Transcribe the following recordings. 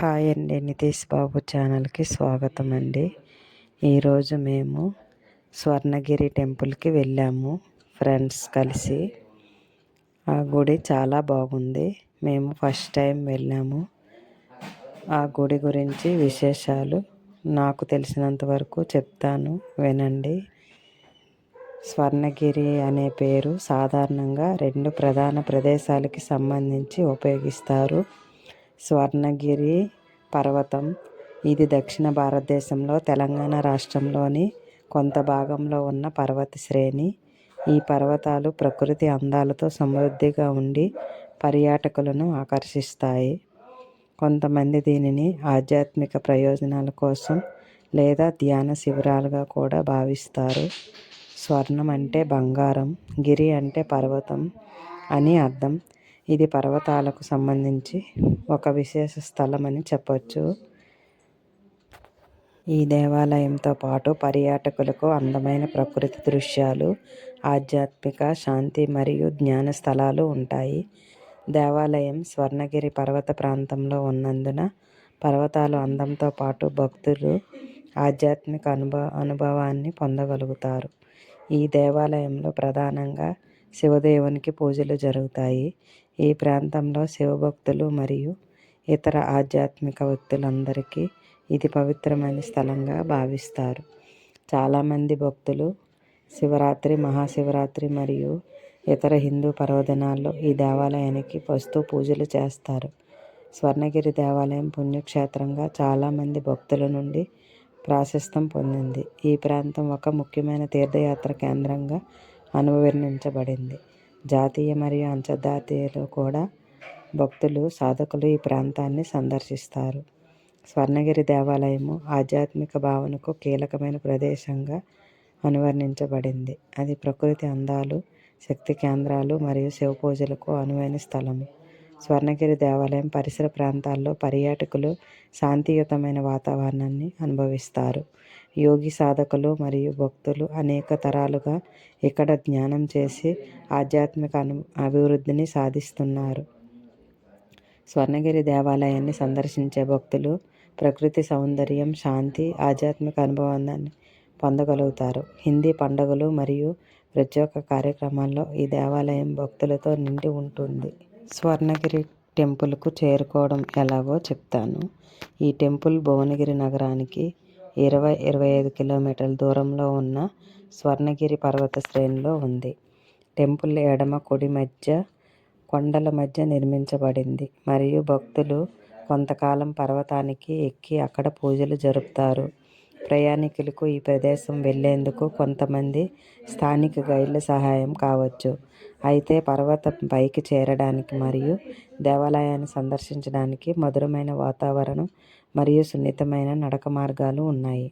Hi అండి నితీష్ బాబు ఛానల్కి స్వాగతం అండి ఈరోజు మేము స్వర్ణగిరి టెంపుల్కి వెళ్ళాము ఫ్రెండ్స్ కలిసి. ఆ గుడి చాలా బాగుంది. మేము ఫస్ట్ టైం వెళ్ళాము. ఆ గుడి గురించి విశేషాలు నాకు తెలిసినంత వరకు చెప్తాను వినండి. స్వర్ణగిరి అనే పేరు సాధారణంగా రెండు ప్రధాన ప్రదేశాలకి సంబంధించి ఉపయోగిస్తారు. స్వర్ణగిరి పర్వతం. ఇది దక్షిణ భారతదేశంలో తెలంగాణ రాష్ట్రంలోని కొంత భాగంలో ఉన్న పర్వత శ్రేణి. ఈ పర్వతాలు ప్రకృతి అందాలతో సమృద్ధిగా ఉండి పర్యాటకులను ఆకర్షిస్తాయి. కొంతమంది దీనిని ఆధ్యాత్మిక ప్రయోజనాల కోసం లేదా ధ్యాన శిబిరాలుగా కూడా భావిస్తారు. స్వర్ణం అంటే బంగారం గిరి అంటే పర్వతం అని అర్థం. ఇది పర్వతాలకు సంబంధించి ఒక విశేష స్థలం అని చెప్పవచ్చు ఈ దేవాలయంతో పాటు పర్యాటకులకు అందమైన ప్రకృతి దృశ్యాలు ఆధ్యాత్మిక శాంతి మరియు జ్ఞాన స్థలాలు ఉంటాయి. దేవాలయం స్వర్ణగిరి పర్వత ప్రాంతంలో ఉన్నందున పర్వతాలు అందంతో పాటు భక్తులు ఆధ్యాత్మిక అనుభవ అనుభవాన్ని పొందగలుగుతారు. ఈ దేవాలయంలో ప్రధానంగా శివదేవునికి పూజలు జరుగుతాయి. ఈ ప్రాంతంలో శివభక్తులు మరియు ఇతర ఆధ్యాత్మిక వ్యక్తులందరికీ ఇది పవిత్రమైన స్థలంగా భావిస్తారు. చాలామంది భక్తులు శివరాత్రి మహాశివరాత్రి మరియు ఇతర హిందూ పర్వదినాల్లో ఈ దేవాలయానికి వస్తూ పూజలు చేస్తారు. స్వర్ణగిరి దేవాలయం పుణ్యక్షేత్రంగా చాలామంది భక్తుల నుండి ప్రాశస్తం పొందింది. ఈ ప్రాంతం ఒక ముఖ్యమైన తీర్థయాత్ర కేంద్రంగా అనువర్ణించబడింది. జాతీయ మరియు అంతర్జాతీయలో కూడా భక్తులు సాధకులు ఈ ప్రాంతాన్ని సందర్శిస్తారు. స్వర్ణగిరి దేవాలయము ఆధ్యాత్మిక భావనకు కీలకమైన ప్రదేశంగా అనువర్ణించబడింది. అది ప్రకృతి అందాలు శక్తి కేంద్రాలు మరియు శివ పూజలకు అనువైన స్థలము. స్వర్ణగిరి దేవాలయం పరిసర ప్రాంతాల్లో పర్యాటకులు శాంతియుతమైన వాతావరణాన్ని అనుభవిస్తారు. యోగి సాధకులు మరియు భక్తులు అనేక తరాలుగా ఇక్కడ ధ్యానం చేసి ఆధ్యాత్మిక అను అభివృద్ధిని సాధిస్తున్నారు. స్వర్ణగిరి దేవాలయాన్ని సందర్శించే భక్తులు ప్రకృతి సౌందర్యం శాంతి ఆధ్యాత్మిక అనుభవాన్ని పొందగలుగుతారు. హిందీ పండుగలు మరియు ప్రత్యేక కార్యక్రమాల్లో ఈ దేవాలయం భక్తులతో నిండి ఉంటుంది. స్వర్ణగిరి టెంపుల్కు చేరుకోవడం ఎలాగో చెప్తాను. ఈ టెంపుల్ భువనగిరి నగరానికి ఇరవై ఇరవై ఐదు కిలోమీటర్ల దూరంలో ఉన్న స్వర్ణగిరి పర్వత శ్రేణిలో ఉంది. టెంపుల్ ఎడమ కుడి మధ్య కొండల మధ్య నిర్మించబడింది. మరియు భక్తులు కొంతకాలం పర్వతానికి ఎక్కి అక్కడ పూజలు జరుపుతారు. ప్రయాణికులకు ఈ ప్రదేశం వెళ్ళేందుకు కొంతమంది స్థానిక గైడ్ల సహాయం కావచ్చు. అయితే పర్వతం పైకి చేరడానికి మరియు దేవాలయాన్ని సందర్శించడానికి మధురమైన వాతావరణం మరియు సున్నితమైన నడక మార్గాలు ఉన్నాయి.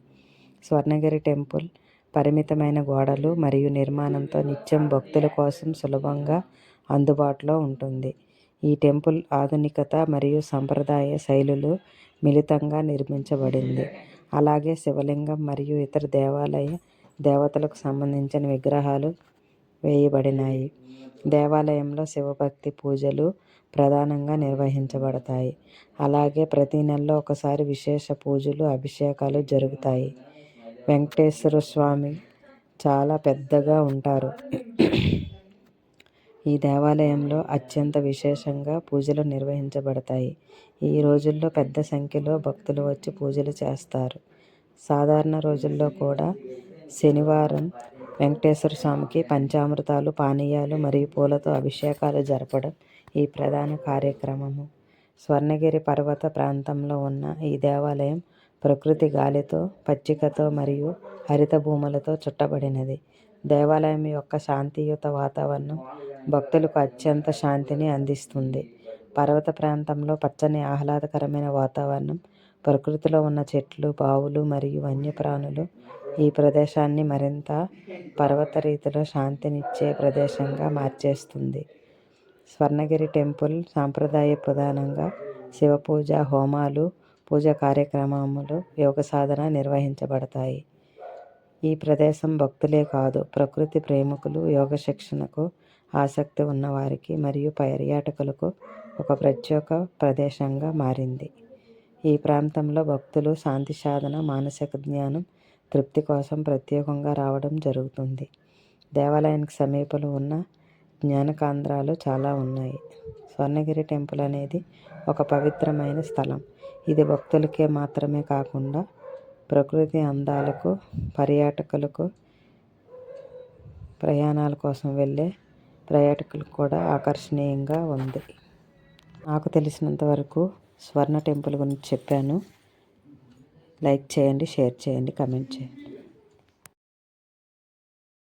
స్వర్ణగిరి టెంపుల్ పరిమితమైన గోడలు మరియు నిర్మాణంతో నిత్యం భక్తుల కోసం సులభంగా అందుబాటులో ఉంటుంది. ఈ టెంపుల్ ఆధునికత మరియు సంప్రదాయ శైలులు మిళితంగా నిర్మించబడింది. అలాగే శివలింగం మరియు ఇతర దేవాలయ దేవతలకు సంబంధించిన విగ్రహాలు వేయబడినాయి. దేవాలయంలో శివభక్తి పూజలు ప్రధానంగా నిర్వహించబడతాయి. అలాగే ప్రతి నెలలో ఒకసారి విశేష పూజలు అభిషేకాలు జరుగుతాయి. వెంకటేశ్వర స్వామి చాలా పెద్దగా ఉంటారు. ఈ దేవాలయంలో అత్యంత విశేషంగా పూజలు నిర్వహించబడతాయి. ఈ రోజుల్లో పెద్ద సంఖ్యలో భక్తులు వచ్చి పూజలు చేస్తారు. సాధారణ రోజుల్లో కూడా శనివారం వెంకటేశ్వర స్వామికి పంచామృతాలు పానీయాలు మరియు పూలతో అభిషేకాలు జరపడం ఈ ప్రధాన కార్యక్రమము. స్వర్ణగిరి పర్వత ప్రాంతంలో ఉన్న ఈ దేవాలయం ప్రకృతి గాలితో పచ్చికతో మరియు హరిత భూములతో చుట్టబడినది. దేవాలయం యొక్క శాంతియుత వాతావరణం భక్తులకు అత్యంత శాంతిని అందిస్తుంది. పర్వత ప్రాంతంలో పచ్చని ఆహ్లాదకరమైన వాతావరణం ప్రకృతిలో ఉన్న చెట్లు బావులు మరియు వన్యప్రాణులు ఈ ప్రదేశాన్ని మరింత పర్వత రీతిలో శాంతినిచ్చే ప్రదేశంగా మార్చేస్తుంది. స్వర్ణగిరి టెంపుల్ సాంప్రదాయ ప్రధానంగా శివ పూజ హోమాలు పూజ కార్యక్రమములు యోగ సాధన నిర్వహించబడతాయి. ఈ ప్రదేశం భక్తులే కాదు ప్రకృతి ప్రేమికులు యోగ శిక్షణకు ఆసక్తి ఉన్నవారికి మరియు పర్యాటకులకు ఒక ప్రత్యేక ప్రదేశంగా మారింది. ఈ ప్రాంతంలో భక్తులు శాంతి సాధన మానసిక జ్ఞానం తృప్తి కోసం ప్రత్యేకంగా రావడం జరుగుతుంది. దేవాలయానికి సమీపంలో ఉన్న జ్ఞానకాంద్రాలు చాలా ఉన్నాయి. స్వర్ణగిరి టెంపుల్ అనేది ఒక పవిత్రమైన స్థలం. ఇది భక్తులకే మాత్రమే కాకుండా ప్రకృతి అందాలకు పర్యాటకులకు ప్రయాణాల కోసం వెళ్ళే పర్యాటకులకు కూడా ఆకర్షణీయంగా ఉంది. నాకు తెలిసినంత వరకు స్వర్ణ టెంపుల్ గురించి చెప్పాను. లైక్ చేయండి షేర్ చేయండి కమెంట్ చేయండి.